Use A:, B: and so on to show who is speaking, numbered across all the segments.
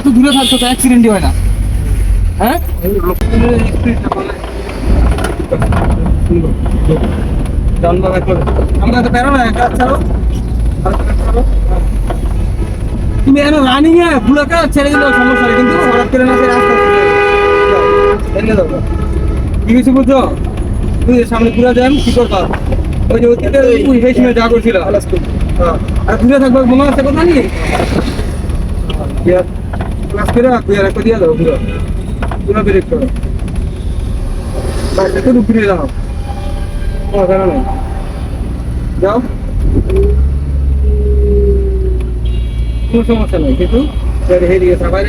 A: এত দূরে থাকতো তো অ্যাক্সিডেন্টই হয় না। হ্যাঁ? আমরা তো পেরো না কাজ ছাড়ো। তুমি এনে রানিং এ বুড়াকে ছেড়ে দিলে সমস্যা নেই কিন্তু হঠাৎ করে না রাস্তা এনে দাও কি কিছু বুঝছ? তুই সামনে পুরা জ্যাম কি করবা? ওই যে অতীতে সেই সময় যা করছিল। হ্যাঁ। আর দূরে থাকবে মনে আছে কথা নেই? ক্লাস করে তুই আর একটা দাও পুরো পুরো করো একটু ফিরে যাও। কোনো সমস্যা কিন্তু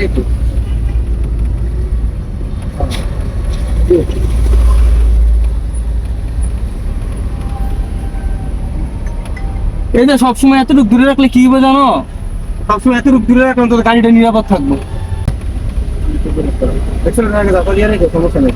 A: একটু। এই যে সবসময় এতটুকু দূরে রাখলে কি হবে জানো? সবসময় এতটুকু দূরে রাখলে তোর গাড়িটা নিরাপদ থাকব সমস্যা নেই কোনো সমস্যা নেই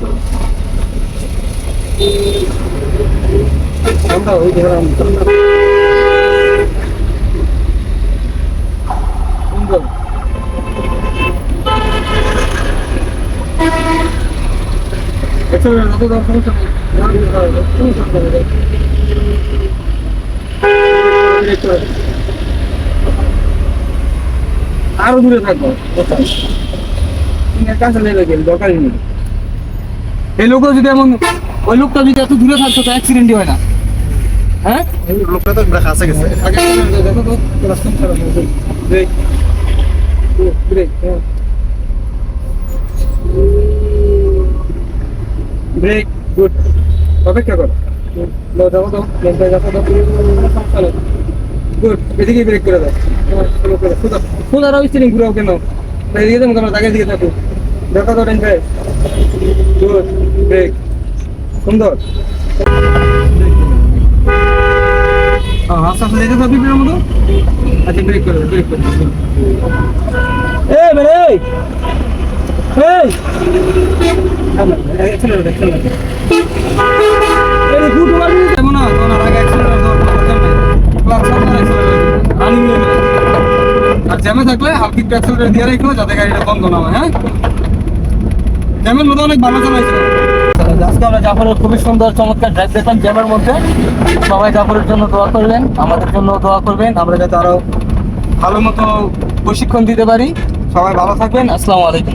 A: আরও দূরে কাছে গেল দরকারই নেই। এই লোকও যদি এমন ওই লোকটা যদি এত দূরে থাকতো তো অ্যাক্সিডেন্টই হয় না। হ্যাঁ?
B: লোকটা তো কাছে গেছে।
A: আগে দেখো তো ক্লাস খারাপ ব্রেক। Break break good. অপেক্ষা কর। দাও যাব তো লেনটা যাব তো সমস্যা নেই গুড এদিকে ব্রেক করে দাও। সোজা রাও ঘুরাও কেন? এদিকে যাব কেন তাকে দিকে থাকো দেখা দাও টেন ব্রেক সুন্দর। আস্তে আস্তে যেতে থাকবি মতো। আচ্ছা ব্রেক করে এ বেরে আর জ্যামে থাকলে হালকি একটু দিয়ে রাখো, যাতে গাড়িটা বন্ধ না হয় হ্যাঁ? জ্যামের মধ্যে অনেক ভালো চালাইছো আজকে আমরা জাফরের খুবই সুন্দর, চমৎকার ড্রাইভ দেখলাম জ্যামের মধ্যে। সবাই জাফরের জন্য দোয়া করবেন, আমাদের জন্য দোয়া করবেন। আমরা যাতে আরও ভালো মতো প্রশিক্ষণ দিতে পারি। সবাই ভালো থাকবেন। আসসালামু আলাইকুম।